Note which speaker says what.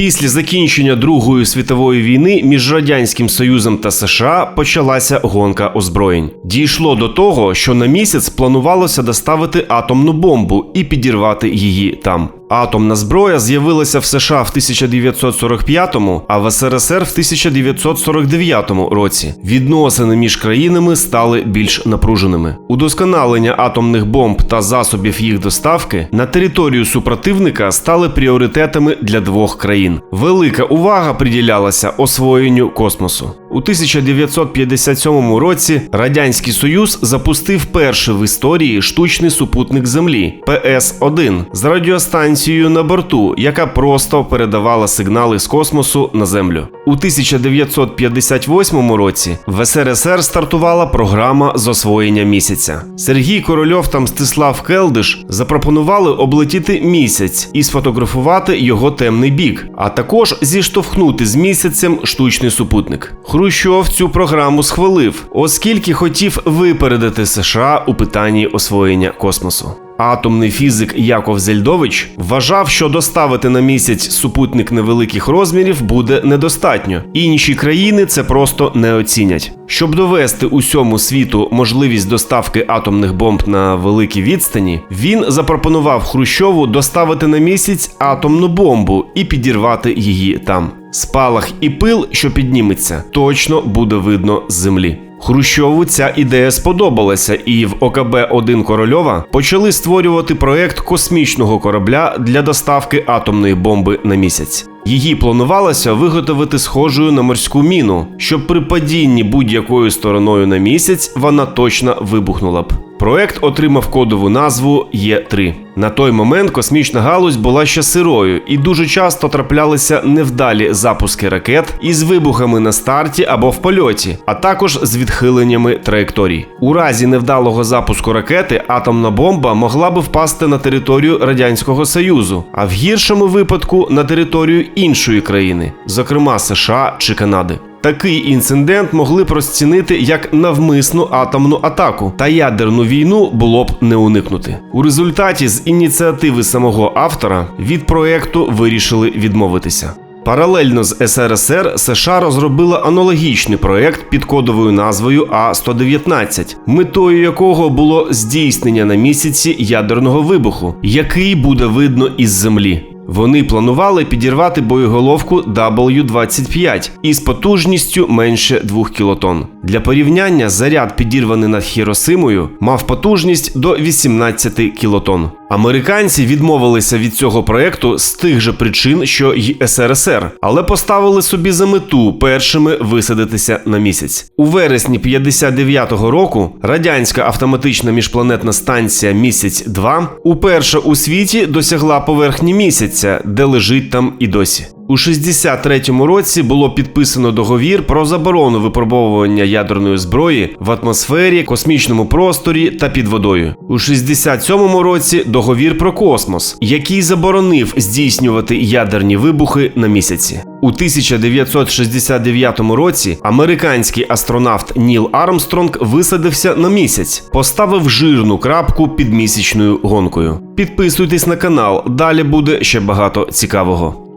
Speaker 1: Після закінчення Другої світової війни між радянським союзом та США почалася гонка озброєнь. Дійшло до того, що на місяць планувалося доставити атомну бомбу і підірвати її там. Атомна зброя з'явилася в США в 1945-му, а в СРСР в 1949 році. Відносини між країнами стали більш напруженими. Удосконалення атомних бомб та засобів їх доставки на територію супротивника стали пріоритетами для двох країн. Велика увага приділялася освоєнню космосу. У 1957 році Радянський Союз запустив перший в історії штучний супутник Землі ПС-1 з радіостанцією на борту, яка просто передавала сигнали з космосу на Землю. У 1958 році в СРСР стартувала програма з освоєння місяця. Сергій Корольов та Мстислав Келдиш запропонували облетіти місяць і сфотографувати його темний бік, а також зіштовхнути з місяцем штучний супутник. Хрущов цю програму схвалив, оскільки хотів випередити США у питанні освоєння космосу. Атомний фізик Яков Зельдович вважав, що доставити на місяць супутник невеликих розмірів буде недостатньо. Інші країни це просто не оцінять. Щоб довести усьому світу можливість доставки атомних бомб на великій відстані, він запропонував Хрущову доставити на місяць атомну бомбу і підірвати її там. Спалах і пил, що підніметься, точно буде видно з землі. Хрущову ця ідея сподобалася, і в ОКБ 1 Корольова почали створювати проект космічного корабля для доставки атомної бомби на місяць. Її планувалося виготовити схожою на морську міну, щоб при падінні будь-якою стороною на місяць вона точно вибухнула б. Проект отримав кодову назву Є3. На той момент космічна галузь була ще сирою, і дуже часто траплялися невдалі запуски ракет із вибухами на старті або в польоті, а також з відхиленнями траєкторій. У разі невдалого запуску ракети атомна бомба могла би впасти на територію Радянського Союзу, а в гіршому випадку на територію іншої країни, зокрема США чи Канади. Такий інцидент могли б розцінити як навмисну атомну атаку, та ядерну війну було б не уникнути. У результаті з ініціативи самого автора від проекту вирішили відмовитися. Паралельно з СРСР США розробила аналогічний проект під кодовою назвою А-119, метою якого було здійснення на місяці ядерного вибуху, який буде видно із землі. Вони планували підірвати боєголовку W-25 із потужністю менше 2 кілотон. Для порівняння заряд, підірваний над Хіросимою, мав потужність до 18 кілотон. Американці відмовилися від цього проекту з тих же причин, що й СРСР, але поставили собі за мету першими висадитися на місяць. У вересні 59-го року радянська автоматична міжпланетна станція Місяць 2 уперше у світі досягла поверхні місяця, де лежить там і досі. У 63-му році було підписано договір про заборону випробовування ядерної зброї в атмосфері, космічному просторі та під водою. У 67-му році договір про космос, який заборонив здійснювати ядерні вибухи на місяці. У 1969 році американський астронавт Ніл Армстронг висадився на місяць, поставив жирну крапку під місячною гонкою. Підписуйтесь на канал, далі буде ще багато цікавого.